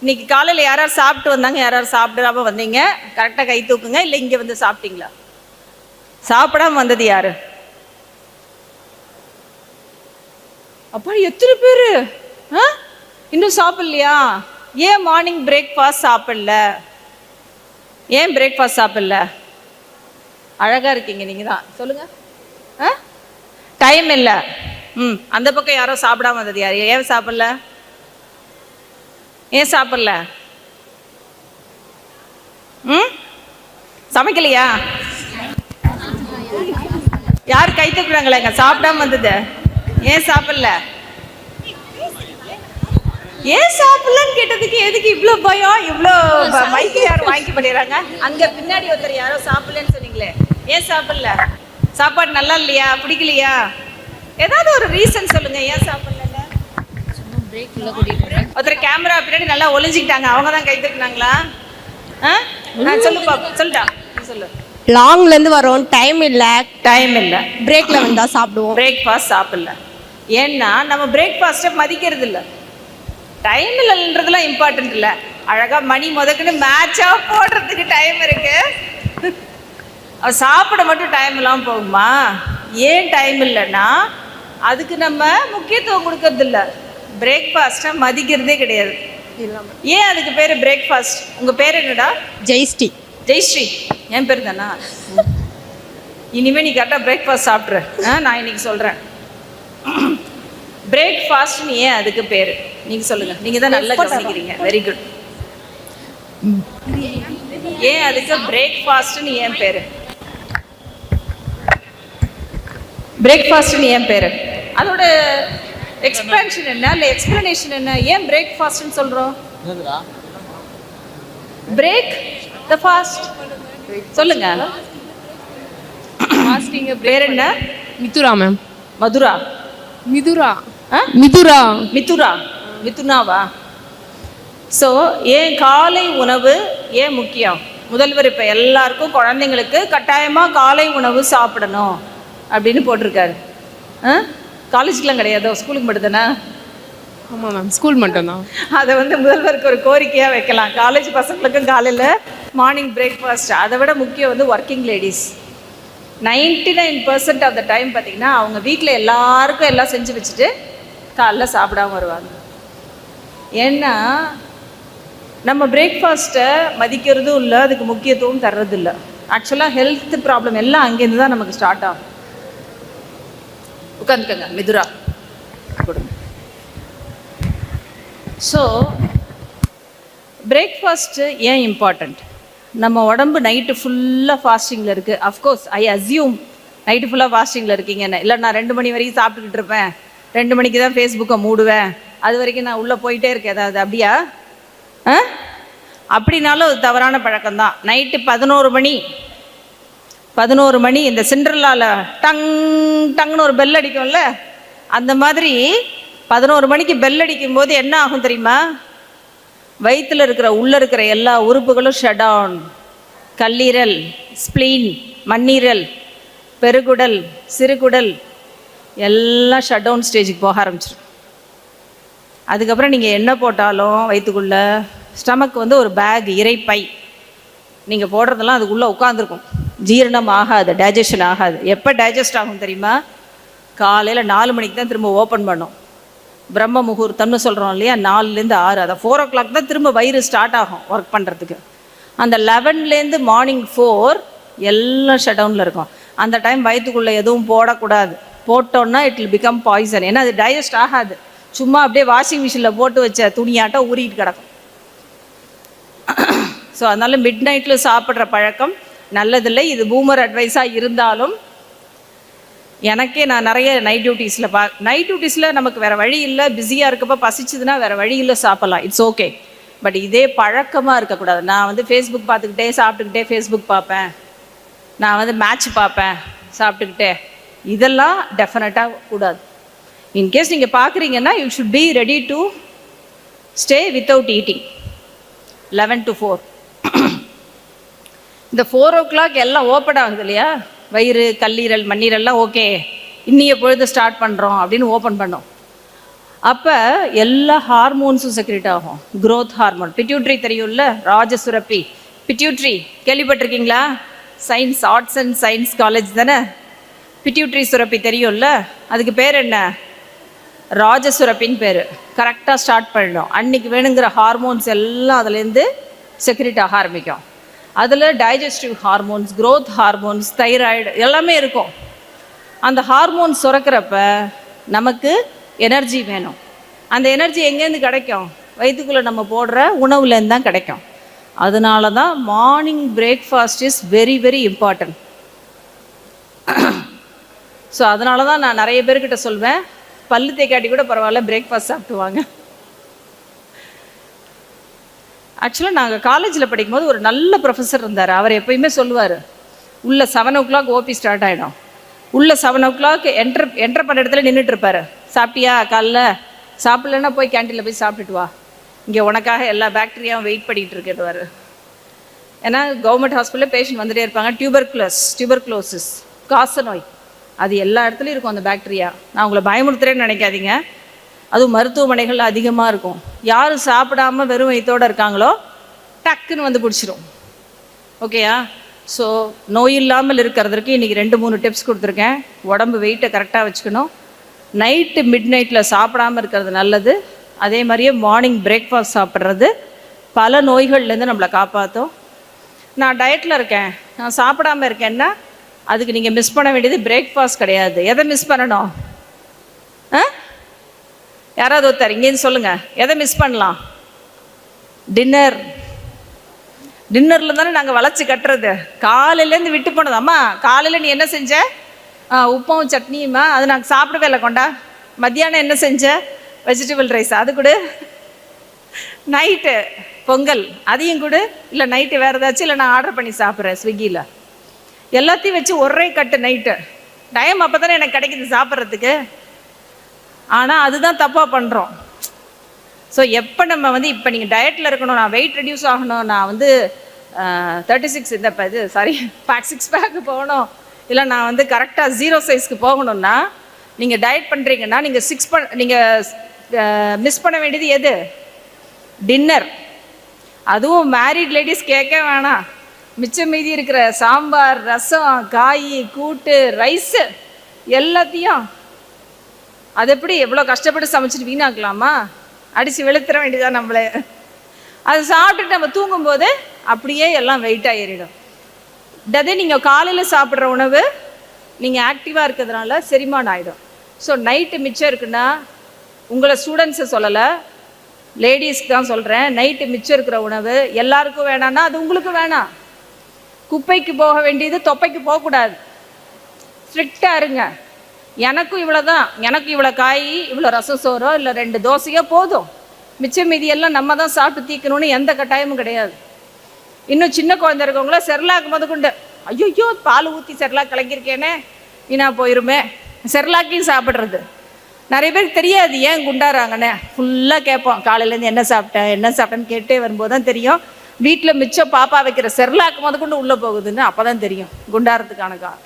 இன்னைக்கு காலையில் யாராவது சாப்பிட்டு வந்தாங்க? யாராவது சாப்பிடாம வந்தீங்க? கரெக்டாக கை தூக்குங்க. இல்லை இங்கே வந்து சாப்பிட்டீங்களா? சாப்பிடாம வந்தது யாரு? அப்பா எத்தனை பேர்? ஆ? இன்னும் சாப்பிடலையா? ஏன் மார்னிங் பிரேக்ஃபாஸ்ட் சாப்பிடல? ஏன் பிரேக்ஃபாஸ்ட் சாப்பிடல? அழகா இருக்கீங்க நீங்க தான். சொல்லுங்க. ஆ? டைம் இல்லை. ம் அந்த பக்கம் யாரோ சாப்பிடாம வந்தது யார்? ஏன் சாப்பிடல? ஏன் சாப்பிடல? ம்? சமைக்கலையா? யார் கை தூக்குறாங்களேங்க? சாப்பிடாம வந்தது. ஏன் சாப்பிடல? ஏன் சாப்பிடலன்னு கேட்டதுக்கு எதுக்கு இவ்வளோ பயம்? இவ்வளோ மைக்கு யார் வாங்கி பண்ணிடுறாங்க? அங்க பின்னாடி ஒருத்தர் யாரோ சாப்பிடலன்னு சொன்னீங்களே. ஏன் சாப்பிடல? சாப்பாடு நல்லா இல்லையா? பிடிக்கலையா? ஏதாவது ஒரு ரீசன் சொல்லுங்க. ஏன் சாப்பிடல? ஒருத்தர் கேமரா பின்னாடி நல்லா ஒளிஞ்சிக்கிட்டாங்க. அவங்க தான் கை தூக்குனாங்களா ஆ? ஆ, சொல்லு பாப்பா சொல்லிட்டா நீ சொல்லு லாங்லேருந்து வரோம். டைம் இல்லை. டைம் இல்லை. பிரேக்கில் வந்தால் சாப்பிடுவோம். பிரேக்ஃபாஸ்ட் சாப்பிடல. ஏன்னா நம்ம பிரேக்ஃபாஸ்ட்டை மதிக்கிறது இல்லை டைம் இல்லைன்றதுலாம் இம்பார்ட்டன்ட் இல்லை. அழகா மணி முதக்குன்னு மேட்சாக போடுறதுக்கு டைம் இருக்கு. சாப்பிட மட்டும் டைம் இல்லாமல் போகுமா? ஏன் டைம் இல்லைன்னா அதுக்கு நம்ம முக்கியத்துவம் கொடுக்கறது இல்லை பிரேக்ஃபாஸ்ட்டை மதிக்கிறதே கிடையாது. ஏன் அதுக்கு பேர் பிரேக்ஃபாஸ்ட் உங்கள் பேர் என்னடா? ஜெய்ஸ்டி ஜெயஸ்ரீ. என் பேர் தானா? இனிமே நீ கரெக்டாக பிரேக்ஃபாஸ்ட் சாப்பிட்ரு ஆ நான் இன்னைக்கு சொல்கிறேன் பிரேக்ஃபாஸ்ட்னு ஏன் அதுக்கு பேர்? நீங்கள் சொல்லுங்கள் நீங்கள் தான் நல்லா கவனிக்கிறீங்க. வெரி குட் ஏன் அதுக்கு பிரேக்ஃபாஸ்ட்னு ஏன் பேர்? பிரேக்ஃபாஸ்ட்னு ஏன் பேர்? அதோட எக்ஸ்பேன்ஷன் என்ன? இல்லை எக்ஸ்பிளனேஷன் என்ன? ஏன் பிரேக்ஃபாஸ்ட்னு சொல்கிறோம் பிரேக் த ஃபாஸ்ட் சொல்லுங்க. ஃபாஸ்டிங் பேர் என்ன? மிதுரா மேம் மதுரா. மிதுரா. ஆ? மிதுரா. மிதுரா. மிதுனாவா? ஸோ ஏன் காலை உணவு ஏன் முக்கியம்? முதல்வர் இப்போ எல்லாருக்கும் குழந்தைங்களுக்கு கட்டாயமாக காலை உணவு சாப்பிடணும் அப்படின்னு போட்டிருக்காரு. ஆ? காலேஜுக்கெலாம் கிடையாதோ? ஸ்கூலுக்கு மட்டும்தானே? ஆமாம் மேம் ஸ்கூல் மட்டும்தான். அதை வந்து முதல்வருக்கு ஒரு கோரிக்கையாக வைக்கலாம். காலேஜ் பசங்களுக்கும் காலையில் மார்னிங் பிரேக்ஃபாஸ்ட் அதை விட முக்கியம் வந்து working ladies ninety nine percent of the time பார்த்தீங்கன்னா அவங்க வீட்டில் எல்லாருக்கும் எல்லாம் செஞ்சு வச்சுட்டு காலைல சாப்பிடாம வருவாங்க. ஏன்னா நம்ம பிரேக்ஃபாஸ்ட்டை மதிக்கிறதும் இல்லை அதுக்கு முக்கியத்துவம் தர்றது இல்லை ஆக்சுவலாக ஹெல்த் ப்ராப்ளம் எல்லாம் அங்கேருந்து தான் நமக்கு ஸ்டார்ட் ஆகும். உட்காந்துக்கங்க மிதுரா. கொடுங்க. ஸோ பிரேக்ஃபாஸ்ட்டு ஏன் இம்பார்ட்டண்ட் நம்ம உடம்பு நைட்டு ஃபுல்லாக ஃபாஸ்டிங்கில் இருக்குது அஃப்கோர்ஸ் ஐ அஸ்யூம் நைட்டு ஃபுல்லாக ஃபாஸ்டிங்கில் இருக்கீங்கன்னு இல்லை நான் ரெண்டு மணி வரைக்கும் சாப்பிட்டுக்கிட்டு இருப்பேன். ரெண்டு மணிக்கு தான் ஃபேஸ்புக்கை மூடுவேன். அது வரைக்கும் நான் உள்ளே போயிட்டே இருக்கேன். ஏதாவது அப்படியா? ஆ? அப்படின்னாலும் அது தவறான பழக்கம்தான். நைட்டு பதினோரு மணி பதினோரு மணி இந்த சிண்ட்ரலாவில் டங் டங்னு ஒரு பெல் அடிக்கும்ல அந்த மாதிரி பதினோரு மணிக்கு பெல் அடிக்கும் போது என்ன ஆகும் தெரியுமா? வயிற்றில் இருக்கிற உள்ளே இருக்கிற எல்லா உறுப்புகளும் ஷடவுன் கல்லீரல் ஸ்ப்ளீன் மண்ணீரல் பெருகுடல் சிறுகுடல் எல்லாம் ஷட்டவுன் ஸ்டேஜுக்கு போக ஆரம்பிச்சிடும் அதுக்கப்புறம் நீங்கள் என்ன போட்டாலும் வயிற்றுக்குள்ளே ஸ்டமக் வந்து ஒரு பேக் இறைப்பை. நீங்கள் போடுறதெல்லாம் அதுக்குள்ளே உட்காந்துருக்கும் ஜீரணம் ஆகாது டைஜஷன் ஆகாது. எப்போ டைஜஸ்ட் ஆகும் தெரியுமா? காலையில் நாலு மணிக்கு தான் திரும்ப ஓப்பன் பண்ணும். பிரம்ம முகூர்த்தம்னு சொல்கிறோம் இல்லையா? நாலுலேருந்து ஆறு. அதை ஃபோர் ஓ கிளாக் தான் திரும்ப வயிறு ஸ்டார்ட் ஆகும் ஒர்க் பண்ணுறதுக்கு அந்த லெவன்லேருந்து மார்னிங் ஃபோர் எல்லாம் ஷட் டவுனில் இருக்கும். அந்த டைம் வயிற்றுக்குள்ளே எதுவும் போடக்கூடாது. போட்டோன்னா இட் வில் பிகம் பாய்சன் ஏன்னா அது டைஜஸ்ட் ஆகாது. சும்மா அப்படியே வாஷிங் மிஷினில் போட்டு வச்ச துணியாட்டம் ஊறிட்டு கிடக்கும். ஸோ அதனால் மிட் நைட்டில் சாப்பிட்ற பழக்கம் நல்லதில்லை இது பூமர் அட்வைஸாக இருந்தாலும் எனக்கே நான் நிறைய நைட் டியூட்டிஸில் பா நைட் டியூட்டிஸில் நமக்கு வேறு வழி இல்லை பிஸியாக இருக்கப்போ பசிச்சுதுன்னா வேறு வழி இல்லை சாப்பிட்லாம். இட்ஸ் ஓகே பட் இதே பழக்கமாக இருக்கக்கூடாது. நான் வந்து ஃபேஸ்புக் பார்த்துக்கிட்டே சாப்பிட்டுக்கிட்டே ஃபேஸ்புக் பார்ப்பேன். நான் வந்து மேட்ச் பார்ப்பேன் சாப்பிட்டுக்கிட்டே. இதெல்லாம் டெஃபினட்டாக கூடாது. இன்கேஸ் நீங்கள் பார்க்குறீங்கன்னா you should be ready to stay without eating eleven to four இந்த ஃபோர் ஓ கிளாக் எல்லாம் ஓப்பன் ஆகுது இல்லையா? வயிறு கல்லீரல் மண்ணீரல்லாம் ஓகே இன்னிய பொழுது ஸ்டார்ட் பண்ணுறோம் அப்படின்னு ஓப்பன் பண்ணோம். அப்போ எல்லா ஹார்மோன்ஸும் செக்ரேட் ஆகும். க்ரோத் ஹார்மோன் பிட்யூட்ரி தெரியும்ல? ராஜசுரப்பி. பிட்யூட்ரி கேள்விப்பட்டிருக்கீங்களா? Science arts and science college தானே? பிட்யூட்ரி சுரப்பி தெரியும்ல? அதுக்கு பேர் என்ன? ராஜசுரப்பின்னு பேர். கரெக்டாக ஸ்டார்ட் பண்ணிடும் அன்னைக்கு வேணுங்கிற ஹார்மோன்ஸ் எல்லாம் அதுலேருந்து செக்ரேட் ஆக ஆரம்பிக்கும். அதில் digestive hormones growth hormones thyroid எல்லாமே இருக்கும். அந்த ஹார்மோன்ஸ் சுரக்கிறப்ப நமக்கு எனர்ஜி வேணும். அந்த எனர்ஜி எங்கேருந்து கிடைக்கும்? வயிற்றுக்குள்ளே நம்ம போடுற உணவுலேருந்து தான் கிடைக்கும். அதனால தான் morning breakfast is very very important so அதனால தான் நான் நிறைய பேர்கிட்ட சொல்வேன் பல்லு தேக்காட்டி கூட பரவாயில்ல பிரேக்ஃபாஸ்ட் சாப்பிட்டு வாங்க ஆக்சுவலாக நாங்கள் காலேஜில் படிக்கும்போது ஒரு நல்ல ப்ரொஃபஸர் இருந்தார். அவர் எப்பயுமே சொல்லுவார் உள்ளே seven o'clock OP start ஆகிடும் உள்ளே seven o'clock enter enter பண்ண இடத்துல நின்றுட்டு இருப்பார். சாப்பிட்டியா? காலைல? சாப்பிட்லன்னா போய் கேண்டீனில் போய் சாப்பிட்டுட்டு வா. இங்கே உனக்காக எல்லா பேக்டீரியாவும் வெயிட் பண்ணிகிட்டு இருக்கிறவர் ஏன்னா கவர்மெண்ட் ஹாஸ்பிட்டலில் பேஷண்ட் வந்துட்டே இருப்பாங்க. டியூபர் குளோஸ் டியூபர்குலோசிஸ் காச நோய் அது எல்லா இடத்துலையும் இருக்கும் அந்த பேக்டீரியா நான் உங்களை பயமுறுத்துறேன்னு நினைக்காதீங்க. அதுவும் மருத்துவமனைகள் அதிகமாக இருக்கும். யார் சாப்பிடாம வெறும் வயிற்றோடு இருக்காங்களோ டக்குன்னு வந்து பிடிச்சிரும். ஓகேயா ஸோ நோய் இல்லாமல் இருக்கிறதுக்கு இன்றைக்கி ரெண்டு மூணு டிப்ஸ் கொடுத்துருக்கேன். உடம்பு வெயிட்டை கரெக்டாக வச்சுக்கணும். நைட்டு மிட் நைட்டில் சாப்பிடாம இருக்கிறது நல்லது. அதே மாதிரியே மார்னிங் பிரேக்ஃபாஸ்ட் சாப்பிட்றது. பல நோய்கள்லேருந்து நம்மளை காப்பாற்றும். நான் டயட்டில் இருக்கேன். நான் சாப்பிடாம இருக்கேன்னா அதுக்கு நீங்கள் மிஸ் பண்ண வேண்டியது பிரேக்ஃபாஸ்ட் கிடையாது. எதை மிஸ் பண்ணணும்? ஆ? யாராவது ஒருத்தர் இங்கேன்னு சொல்லுங்கள் எதை மிஸ் பண்ணலாம்? டின்னர் டின்னரில் தானே நாங்கள் வளைச்சி கட்டுறது. காலையிலேருந்து விட்டு போனது. அம்மா காலையில் நீ என்ன செஞ்ச? ஆ உப்பும் சட்னியுமா? அது நாங்கள் சாப்பிடவே இல்லை கொண்டா. மத்தியானம் என்ன செஞ்ச? வெஜிடபிள் ரைஸ் அது கொடு. நைட்டு பொங்கல். அதையும் கொடு. இல்லை நைட்டு வேறு ஏதாச்சும் இல்லை நான் ஆர்டர் பண்ணி சாப்பிட்றேன் ஸ்விக்கியில் எல்லாத்தையும் வச்சு ஒரே கட்டு நைட்டு டைம் அப்போ தானே எனக்கு கிடைக்குது சாப்பிட்றதுக்கு. ஆனால் அதுதான் தப்பாக பண்ணுறோம் ஸோ எப்போ நம்ம வந்து இப்போ நீங்கள் டயட்டில் இருக்கணும் நான் வெயிட் ரெடியூஸ் ஆகணும் நான் வந்து தேர்ட்டி சிக்ஸ் இந்த இப்போ இது சாரி பேக் சிக்ஸ் பேக்கு போகணும். இல்லை நான் வந்து கரெக்டாக ஜீரோ சைஸ்க்கு போகணும்னா நீங்கள் டயட் பண்ணுறீங்கன்னா நீங்கள் சிக்ஸ் பண் நீங்கள் மிஸ் பண்ண வேண்டியது எது? டின்னர் அதுவும் மேரிட் லேடிஸ் கேட்க வேணாம். மிச்சம் மீதி இருக்கிற சாம்பார் ரசம் காய் கூட்டு ரைஸு எல்லாத்தையும் அது எப்படி எவ்வளோ கஷ்டப்பட்டு சமைச்சிட்டு வீணாக்கலாமா? அடித்து வெளுத்துற வேண்டியதான் நம்மளே. அது சாப்பிட்டுட்டு நம்ம தூங்கும்போது அப்படியே எல்லாம் வெயிட்டாக ஏறிடும். அதே நீங்கள் காலையில் சாப்பிட்ற உணவு நீங்கள் ஆக்டிவாக இருக்கிறதுனால செரிமானம் ஆகிடும் ஸோ நைட்டு மிச்சம் இருக்குன்னா உங்களை ஸ்டூடெண்ட்ஸை சொல்லலை லேடிஸ்க்கு தான் சொல்கிறேன் நைட்டு மிச்சம் இருக்கிற உணவு எல்லாருக்கும் வேணான்னா அது உங்களுக்கு வேணாம். குப்பைக்கு போக வேண்டியது தொப்பைக்கு போகக்கூடாது. ஸ்ட்ரிக்டாக இருங்க. எனக்கும் இவ்வளோ தான் எனக்கு இவ்வளோ காய் இவ்வளோ ரசம் சோறோ இல்லை ரெண்டு தோசையோ போதும். மிச்சம் மீதியெல்லாம் நம்ம தான் சாப்பிட்டு தீக்கணும்னு எந்த கட்டாயமும் கிடையாது. இன்னும் சின்ன குழந்தை இருக்கவங்கள செர்லாக் முதற்கொண்டு ஐயோ பால் ஊற்றி செர்லாக் கலக்கியிருக்கேனே வீணா போயிருமே. செர்லாக்கையும் சாப்பிட்றது. நிறைய பேருக்கு தெரியாது ஏன் குண்டாறாங்கன்னு? ஃபுல்லாக கேட்போம். காலையிலேருந்து என்ன சாப்பிட்டேன் என்ன சாப்பிட்டேன்னு கேட்டே வரும்போது தான் தெரியும். வீட்டில் மிச்சம் பாப்பா வைக்கிற செர்லாக் முதற்கொண்டு உள்ளே போகுதுன்னு அப்போ தான் தெரியும். குண்டாறதுக்கான காரணம்.